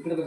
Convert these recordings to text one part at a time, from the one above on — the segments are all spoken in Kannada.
ഇങ്ങോട്ട്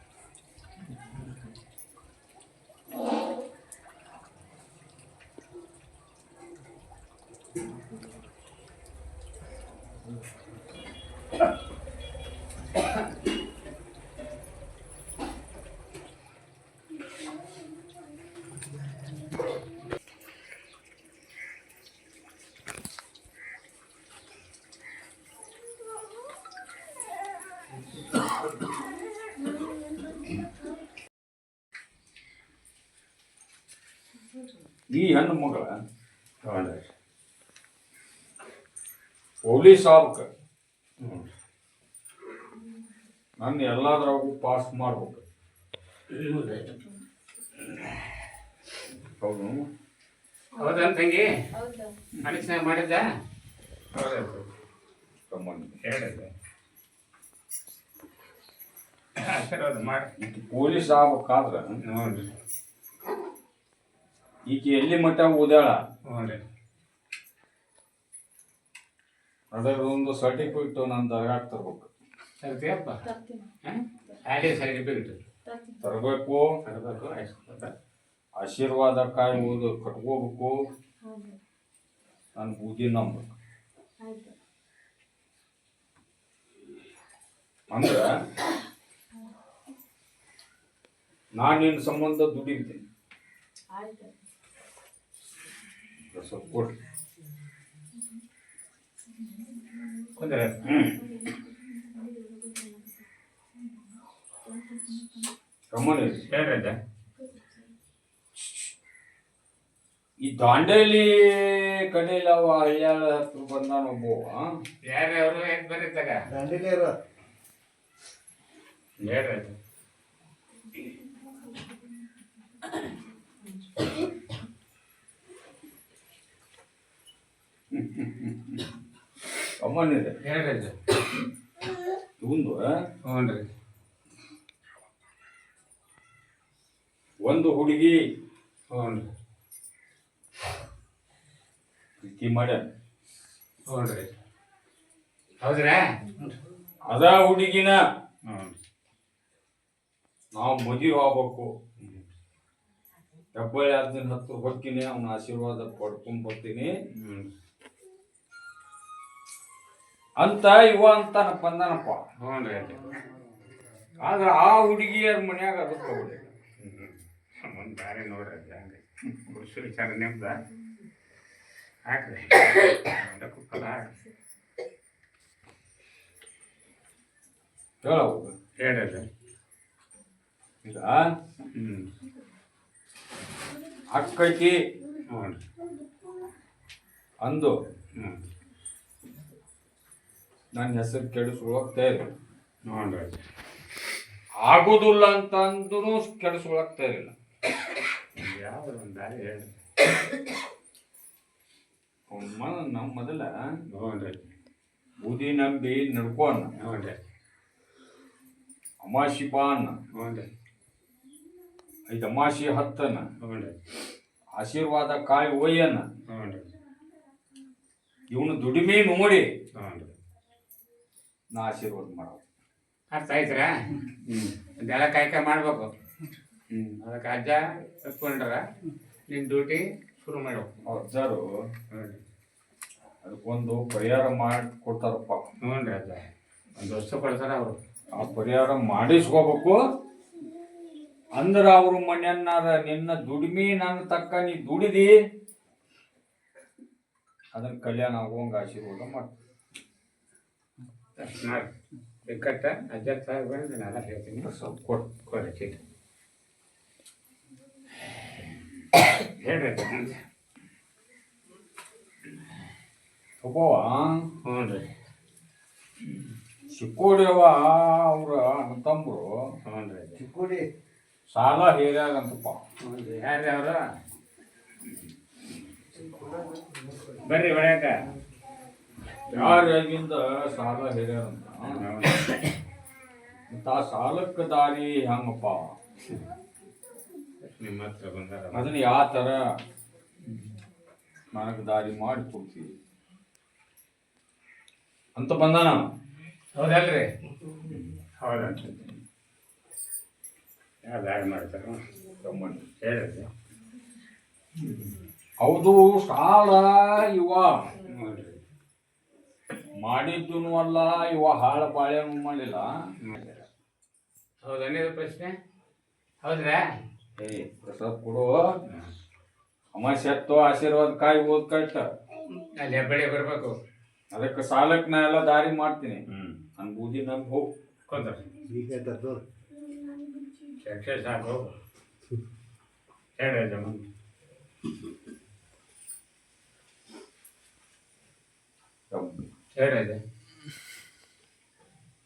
ಈ ಹೆಣ್ಣು ಮಗಳ ಪೊಲೀಸ್ ಆಗ್ಬೇಕು ನನ್ನ ಎಲ್ಲಾದ್ರಾಗೂ ಪಾಸ್ ಮಾಡ್ಬೇಕು. ಹೌದು. ಹೌದಾ. ತಂಗಿ ಮನುಷ್ಯ ಮಾಡಿದ್ದ? ಸಂಬಂಧ ಮಾಡಿ ಪೊಲೀಸ್ ಆಗ್ಬೇಕಾದ್ರ? ನೋಡ್ರಿ ಈಕೆ ಎಲ್ಲಿ ಮಟ್ಟ ಓದ್ಯಾಳ? ಅದರ ಒಂದು ಸರ್ಟಿಫಿಕೇಟ್ ನಾನು ದರ್ಗಾಕ್ ತರ್ಬೇಕು. ತರ್ತೀಯಪ್ಪ ಆಡಿ ಸರ್ಟಿಫಿಕೇಟ್ ತರಬೇಕು. ತರಬೇಕು ಆಶೀರ್ವಾದ ಕಾಯುವುದು ಕಟ್ಕೋಬೇಕು. ನನ್ನ ಬೂದಿ ನಂಬಬೇಕು. ಅಂದ್ರ ನಾನು ನಿನ್ನ ಸಂಬಂಧ ದುಡಿತೀನಿ ಆಯ್ತು. ಸ್ವಲ್ಪ ಕೊಡ್ರಿ. ಗಮನ ಈ ದಾಂಡೇಲಿ ಕಡೆಯಲ್ಲಿ ಅವ ಹಳ್ಯಾಳ ಹತ್ರ ಬಂದಾನ ಒಬ್ಬವ. ಯಾರು ಅವರು ಯಾಕೆ ಬರೀತಾಗ? ದಾಂಡೇಲಿಯರು ಹೇಳ್ರಿ ಇದೆ ಹೇಳ್ರಿ ಅಜ್ಜ ಇವಂದು ಹ್ಞೂ ರೀ ಒಂದು ಹುಡುಗಿ. ಹ್ಞೂ ರೀ ಪ್ರೀತಿ ಮಾಡ್ಯಾನ ಹ್ಞೂ ರೀ ಹೌದ್ರಾ? ಅದ ಹುಡುಗಿನ. ನಾವು ಮದುವೆ ಆಗ್ಬೇಕು. ಹೆಬ್ಬಳ್ಳಿ ಅರ್ಜುನ್ ಹತ್ರ ಹೋಗ್ತೀನಿ ಅವನ ಆಶೀರ್ವಾದ ಪಡ್ಕೊಂಡ್ ಬರ್ತೀನಿ. ಅಂತ ಇವ ಅಂತ ಬಂದಾನಪ್ಪ ಹ್ಞೂ ಆದ್ರ ಆ ಹುಡುಗಿಯರ ಮನ್ಯಾಗ ಅದಕ್ಕೆ ತಗೊಳ್ಳಿ ಒಂದು ಬ್ಯಾರೆ ನೋಡ್ರಿ ಹಂಗೆ. ಕೃಷಿ ವಿಚಾರ ನಿಮ್ದ ಹಾಕ್ರಿ. ಹೇಳವು ಹೇಳ್ರಿ ಈಗ? ಹ್ಞೂ ಅಕ್ಕೈತಿ ಹ್ಞೂ ಅಂದು. ಹ್ಞೂ ನನ್ನ ಹೆಸರು ಕೆಡಿಸ್ಕೊಳಕ್ತಾ ಇರಲಿಲ್ಲ ನೋಡ್ರಿ ಆಗುದಿಲ್ಲ ಅಂತ ಅಂದ್ರೂ ಕೆಡಿಸ್ಕೊಳಕ್ತಾ ತಯಾರಿಲ್ಲ ಯಾವ್ದು ಒಂದು ದಾರಿ ಮ ನಮ್ಮ ಮೊದಲ. ನೋಡ್ರಿ ಬೂದಿ ನಂಬಿ ನಡ್ಕೋಣ. ನೋಡ್ರಿ ಅಮಾಶಿ ಬಾನ್ ಹ್ಞೂ ರೀ ಐದು ಅಮಾಸಿ ಹತ್ತನ. ಹ್ಞೂ ರೀ ಆಶೀರ್ವಾದ ಕಾಯಿ ಒಯ್ಯನ. ಹ್ಞೂ ರೀ ಇವನು ದುಡಿಮೆ ನೋಡಿ ಹ್ಞೂ ರೀ ನಾ ಆಶೀರ್ವಾದ ಮಾಡೋ. ಅರ್ಥ ಆಯ್ತರ? ಹ್ಞೂ ಇದೆಲ್ಲ ಕಾಯ್ಕಾಯಿ ಮಾಡ್ಬೇಕು. ಹ್ಞೂ ಅದಕ್ಕೆ ಅಜ್ಜ ಕತ್ಕೊಂಡ್ರ ನಿನ್ ಡ್ಯೂಟಿ ಶುರು ಮಾಡ್ಬೇಕು ಅಜ್ಜರು ಅದಕ್ಕೊಂದು ಪರಿಹಾರ ಮಾಡಿ ಕೊಡ್ತಾರಪ್ಪ. ಹ್ಞೂ ರೀ ಅಜ್ಜ. ಒಂದು ವರ್ಷ ಕೊಡ್ತಾರ ಅವರು. ಆ ಪರಿಹಾರ ಮಾಡಿಸ್ಕೋಬೇಕು. ಅಂದ್ರ ಅವ್ರ ಮನೆಯನ್ನಾರ ನಿನ್ನ ದುಡಿಮೆ ನನ್ನ ತಕ್ಕ ನೀ ದುಡಿದಿ ಅದನ್ನ ಕಲ್ಯಾಣ ಆಗುವಂಗ ಆಶೀರ್ವಾದ ಮಾಡ್ತೀನಿ ನೋಡಿ ಇಕ್ಕಟ್ಟ ಅಜ್ಜ ಸಾಹೇಬ್ ನಾನು ಹೇಳ್ತೀನಿ. ಸ್ವಲ್ಪ ಕೊಡು. ಕೊಡಿ ಚೀಟಿ ಹೇಳ್ರಿ ಒಬ್ಬವ ಹ್ಞೂ ರೀ. ಚಿಕ್ಕೋಡಿಯವ ಅವ್ರ ತಮ್ಮರು. ಹ್ಞೂ ರೀ. ಚಿಕ್ಕೋಡಿ. ಸಾಲ ಹೇಗಂತಪ್ಪ ಹ್ಞೂ ರೀ ಯಾರ್ರಿ ಅವರು? ಬರ್ರಿ ಒಳ್ಯಾಕ ಯಾರ್ಯಾಗಿಂದ ಸಾಲ ಹೇಗಂತ ಮತ್ತ ಆ ಸಾಲಕ್ಕ ದಾರಿ ಹೆಂಗಪ್ಪ? ನಿಮ್ಮ ಹತ್ರ ಬಂದಾರ. ಅದನ್ನ ಯಾವ ತರ ನನಗೆ ದಾರಿ ಮಾಡಿ ಕೊಡ್ತೀವಿ ಅಂತ ಬಂದಾನ? ಹೌದಲ್ರಿ? ಹೌದಂತ ಯಾವ ದಾರಿ ಮಾಡ್ತಾರೋ? ತಮ್ಮಣ್ಣ. ಹೇಳಿದ್ರು ಹೌದು ಸಾಲ ಇವ. ಮಾಡಿದ್ದು ಅಲ್ಲ ಇವ ಹಾಳ ಪಾಳೆ ಮಾಡಿಲ್ಲ. ಹೌದಾ ಇದು ಪ್ರಶ್ನೆ? ಹೌದ್ರಾ? ಏ ಪ್ರಸಾದ್ ಕೊಡು. ಅಮಾಸೆತ್ತು ಆಶೀರ್ವಾದ ಕಾಯಿ ಓದ್ ಕಟ್ಟ ಅಲ್ಲಿ ಹೆಬ್ಬಳ್ಳಿ ಬರ್ಬೇಕು. ಅದಕ್ಕೆ ಸಾಲಕ್ಕೆ ನಾ ಎಲ್ಲ ದಾರಿ ಮಾಡ್ತೀನಿ. ಹ್ಞೂ ನನ್ ಬೂದಿ ನಮ್ಗೆ ಹೋಗ್ ಕೊಂತ ಶಕ್ಷೆ ಸಾಕು ಜಮ ಹೇಳ್ರಿ ಅಜ್ಜ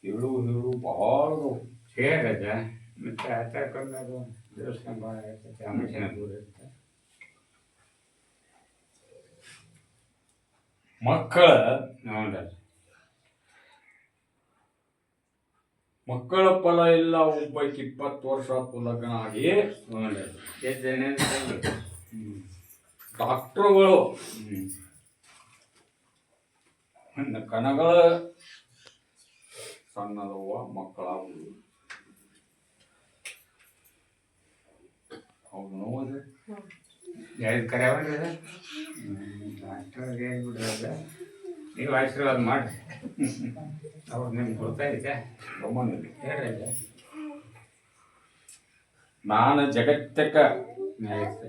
ಹೇಳು ಹೇಳು ಬಹಳ ಹೇಳಿದೆ ಮತ್ತೆ ಆಚಾರಕೊಂಡಾಗ ದೇವಸ್ಥಾನ ಭಾಳ ಇರ್ತೈತೆ ಅಮಾಶಿನ ದೂರ ಇರುತ್ತೆ ಮಕ್ಕಳ ಹ್ಞೂ ರೀ ಮಕ್ಕಳ ಫಲ ಇಲ್ಲ ಒಬ್ಬಕ್ಕೆ ಇಪ್ಪತ್ತು ವರ್ಷ ಲಗ್ನ ಆಗಿ ಡಾಕ್ಟ್ರುಗಳು ಕಣಗಳ ಕನಗಳ ಸಣ್ಣದವ್ವ ಮಕ್ಕಳಾಗುವುದು. ಹೌದು ನೋವು ಕರೆ ಅವ್ರಿ ಡಾಕ್ಟರ್ ಹೇಳ್ಬಿಡ್ರಿ ನೀವು ಆಶೀರ್ವಾದ ಮಾಡಿ ಅವ್ರು ನಿಮ್ಗೆ ಗೊತ್ತಾಯ್ತಾ ಬೊಮ್ಮನಲ್ಲಿ ಹೇಳ್ರಿ. ನಾನು ಜಗತ್ತಕ್ಕ ಆಯ್ತು.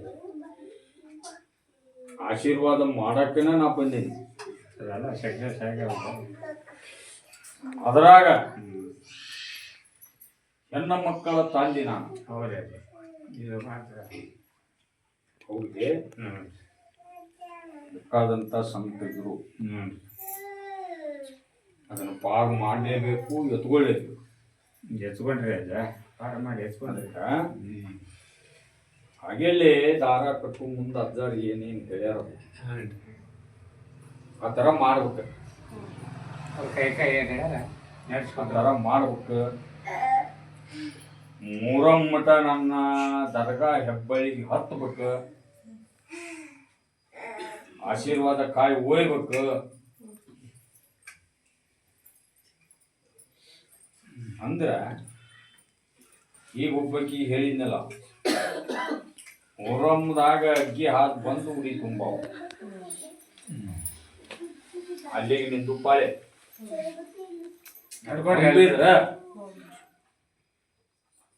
ಆಶೀರ್ವಾದ ಮಾಡಕ್ಕನ ನಾ ಬಂದೀನಿ. ಅದೆಲ್ಲ ಸಕ್ಸಸ್ ಆಗ್ಯಾವ ಅದರಾಗ ಹೆಣ್ಣ ಮಕ್ಕಳ ತಾಂದಿ ನಾನು. ಅವರೇ ಅಜ್ಜ. ಇದು ಮಾತ್ರ. ಹೌದೇ? ಹ್ಞೂ ಬೇಕಾದಂಥ ಸಂಕಟರು ಹ್ಞೂ ಅದನ್ನು ಪಾರು ಮಾಡಲೇಬೇಕು ಎತ್ಕೊಳ್ಳೇಬೇಕು. ಎತ್ಕೊಂಡ್ರಿ ಅಜ್ಜ ಪಾರ ಮಾಡಿ ಎತ್ಕೊಂಡ್ರಿ. ಹಾಗೆಲ್ಲೇ ದಾರ ಕಟ್ಟು ಮುಂದೆ ಅಜ್ಜಾರ್ ಏನೇನು ಹೇಳ್ಯಾರ ಆ ಥರ ಮಾಡ್ಬೇಕು. ಕೈ ಕೈ ಏನು ಹೇಳ್ಯಾರ? ಆ ಥರ ಮಾಡ್ಬೇಕು. ಮೂರಂ ಮಠ ನನ್ನ ದರ್ಗಾ ಹೆಬ್ಬಳ್ಳಿಗೆ ಹತ್ಬೇಕು ಆಶೀರ್ವಾದ ಕಾಯಿ ಒಯ್ಬೇಕು. ಅಂದ್ರ ಈಗ ಒಬ್ಬಕಿ ಹೇಳಿದ್ನಲ್ಲ ಹೊರಮ್ದಾಗ ಅಗ್ಗಿ ಹಾಕಿ ಬಂದು ಉಡಿ ತುಂಬ ಅಲ್ಲಿಗೆ ನಿಂತು ಪಾಳೆ ನಡ್ಕೊಂಡ್ರ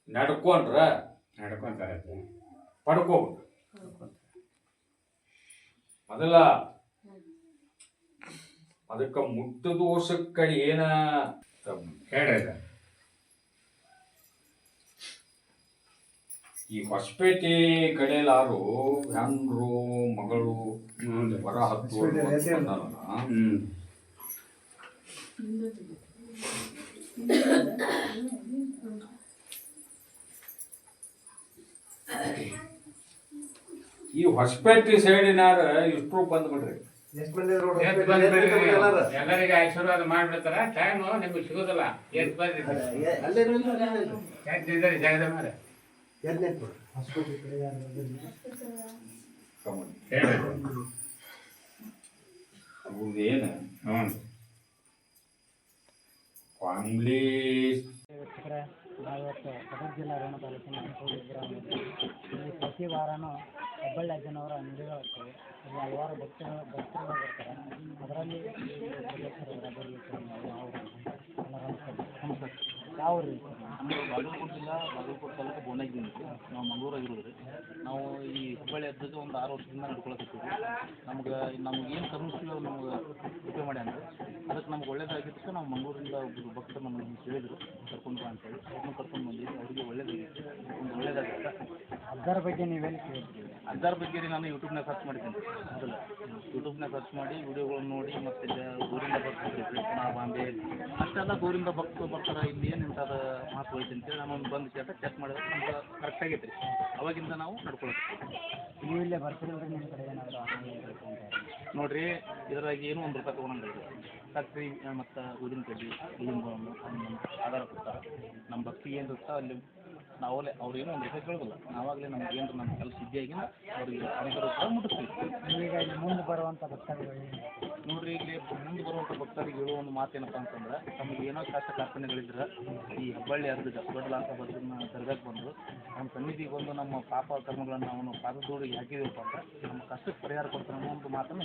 ನಡ್ಕೊಂಡ್ರ? ನಡ್ಕೊಂತಾರೆ ಪಡ್ಕೋಬೇಕು ಮೊದಲ ಅದಕ್ಕ ಮುಟ್ಟ ದೋಷಕ್ಕ ಏನ? ಹೇಳ್ರಿ ಈ ಹೊಸಪೇಟೆ ಕಡೆಯಲ್ಲಾರು ಹೆಣ್ರು ಮಗಳು ಹೊರ ಹತ್ತು ಈ ಹೊಸಪೇಟೆ ಸೈಡಿನಾರ ಇಷ್ಟು ಬಂದ್ಬಿಡ್ರಿ. ಎಲ್ಲರಿಗೆ ಆಶೀರ್ವಾದ ಮಾಡ್ಬಿಡ್ತಾರ. ಟೈಮ್ ನಿಮ್ಗೆ ಸಿಗೋದಿಲ್ಲ. ಜಾಗದ ಬಂದ್ರಿ ಕಮಲ್. ಹೇಳ್ರಿ ಅವ್ರದ್ದೇನ ಹ್ಞೂ ಫ್ಯಾಮ್ಲಿ ವೀಕ್ಷಕರೇ ನಾವಿವತ್ತು ಗದಗ ಜಿಲ್ಲಾ ರೇಣ ತಾಲೂಕಿನ ಕೂಡಿ ಗ್ರಾಮದಲ್ಲಿ ಇಲ್ಲಿ ಪ್ರತಿ ವಾರನೂ ಹೆಬ್ಬಳ್ಳಿ ಅಜ್ಜನವರ ಅಂಗಡಿಗಳು ಇಲ್ಲಿ ಹಲವಾರು ಭಕ್ತರು ಭಕ್ತರು ಬರ್ತಾರೆ. ಅದರಲ್ಲಿ ನಾವು ನಮಸ್ಕಾರ ಯಾವ ರೀ ನಮ್ಮದು ಬಾಗಲಕೋಟೆ ಜಿಲ್ಲಾ ಬಾಗಲಕೋಟೆ ತಾಲೂಕು ಬೋನಾಗಿದ್ದೀನಿ ನಾವು ಮಂಗಳೂರಾಗಿರೋದು. ರೀ ನಾವು ಈ ಹುಬ್ಬಳ್ಳಿ ಅದ್ದದ್ದು ಒಂದು ಆರು ವರ್ಷದಿಂದ ನಡ್ಕೊಳಕತ್ತೀವಿ. ನಮ್ಗೆ ನಮ್ಗೆ ಏನು ಕಮಿಸ್ತೀವಿ ಅವ್ರು ನಮ್ಗೆ ಉಪಯೋಗ ಮಾಡಿ ಅಂದ್ರೆ. ಅದಕ್ಕೆ ನಮ್ಗೆ ಒಳ್ಳೇದಾಗಿದ್ದಕ್ಕೆ ನಾವು ಮಂಗಳೂರಿಂದ ಒಬ್ಬರು ಭಕ್ತರು ನಮ್ಮನ್ನು ಹಿಂಗೆ ಕೇಳಿದರು. ಕರ್ಕೊಂಡು ಬಾ ಅಂತೇಳಿ. ಅವ್ರನ್ನ ಕರ್ಕೊಂಡು ಬಂದಿದ್ವಿ. ಅವರಿಗೆ ಒಳ್ಳೇದಾಗಿತ್ತು. ಒಂದು ಒಳ್ಳೇದಾಗಿತ್ತು? ಅದರ ಬಗ್ಗೆ ನೀವೇನು ಅದರ ಬಗ್ಗೆ ರೀ ನಾನು ಯೂಟ್ಯೂಬ್ನಾಗ ಸರ್ಚ್ ಮಾಡಿದ್ದೀನಿ. ಅದಲ್ಲ ಯೂಟ್ಯೂಬ್ನಾಗ ಸರ್ಚ್ ಮಾಡಿ ವಿಡಿಯೋಗಳನ್ನ ನೋಡಿ ಮತ್ತು ಇಲ್ಲಿ ಊರಿಂದ ಬರ್ತಾರೆ ಕೃಷ್ಣ ಬಾಂಬೆ ಅಷ್ಟೆಲ್ಲ ಊರಿಂದ ಭಕ್ತರು ಬರ್ತಾರೆ ಇಲ್ಲಿ ಏನು ಇಂಥದ್ದು ಮಹತ್ವ ಐತೆ ಅಂತೇಳಿ ನಾನು ಒಂದು ಬಂದು ಕೇಳ್ತಾ ಚೆಕ್ ಮಾಡಿದ್ರೆ ನಮ್ಗೆ ಕರೆಕ್ಟ್ ಆಗೈತೆ ರೀ. ಅವಾಗಿಂದ ನಾವು ನಡ್ಕೊಳಕ್ಕೆ ನೀವು ಇಲ್ಲೇ ಬರ್ತಿರಲ್ರಿ ನಿಮ್ಮ ಕಡೆ ಏನಾದರೂ ನೋಡ್ರಿ ಇದ್ರಾಗ ಏನು ಒಂದು ರೂಪಾಯಿ ತೊಗೊಳಂಗಿಲ್ಲ ಸಕ್ರೆ ಮತ್ತು ಊದಿನ ಕಡ್ಡಿ ಲಿಂಬನ್ನು ಆಧಾರ ಕೊಡ್ತಾರೆ. ನಮ್ಮ ಭಕ್ತಿ ಏನು ಇರುತ್ತೋ ಅಲ್ಲಿ ನಾವಲ್ಲೇ ಅವ್ರೇನು ಒಂದು ರೂಪಾಯಿ ಕೇಳೋದಿಲ್ಲ ನಾವಾಗಲೇ ನಮ್ಗೆ ಏನು ನಮ್ಮ ಕೆಲಸ ಸಿದ್ಧಿಯಾಗಿ ಅವ್ರಿಗೆ ಅನೇಕ ರೂಪಾಯಿ ಮುಟ್ಟಿಸ್ತೀವಿ ಈಗ ಇಲ್ಲಿ ಮುಂದೆ ಬರುವಂಥ ಭಕ್ತರುಗಳು ನೋಡ್ರಿ ಇಲ್ಲಿ ಮುಂದೆ ಬರುವಂಥ ಭಕ್ತರಿಗೆ ಹೇಳುವ ಒಂದು ಮಾತೇನಪ್ಪ ಅಂತಂದ್ರೆ ತಮಗೆ ಏನೋ ಕಷ್ಟ ಕಾರ್ಪಣ್ಯಗಳಿದ್ರೆ ಈ ಹೆಬ್ಬಳ್ಳಿ ಅರ್ಧ ದೊಡ್ಡ ಅಂತ ಬದ್ರನ್ನ ದರ್ಗಾಕ್ಕೆ ಬಂದು ನಮ್ಮ ಸನ್ನಿಧಿಗೆ ಬಂದು ನಮ್ಮ ಪಾಪ ಕರ್ಮಗಳನ್ನು ಅವನು ಪಾದದೋಡಿಗೆ ಹಾಕಿದೀವಪ್ಪ ಅಂದ್ರೆ ನಮ್ಮ ಕಷ್ಟಕ್ಕೆ ಪರಿಹಾರ ಕೊಡ್ತಾರೆ ಅನ್ನೋ ಒಂದು ಮಾತನ್ನು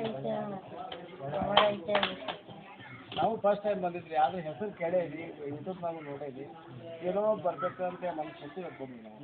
ಇಲ್ಲಿ ಐತೆ ನಾವು ಫಸ್ಟ್ ಟೈಮ್ ಬಂದಿದ್ರಿ ಆದ್ರೆ ಹೆಸರು ಕೇಳೇವಿ ಯೂಟ್ಯೂಬ್ನಾಗ ನೋಡೇವಿ ಏನೋ ಬರ್ಬೇಕು ಅಂತ ನಮ್ಮ ಖುಷಿ ಹೇಳ್ಕೊಂಡ್ವಿ ನಾವು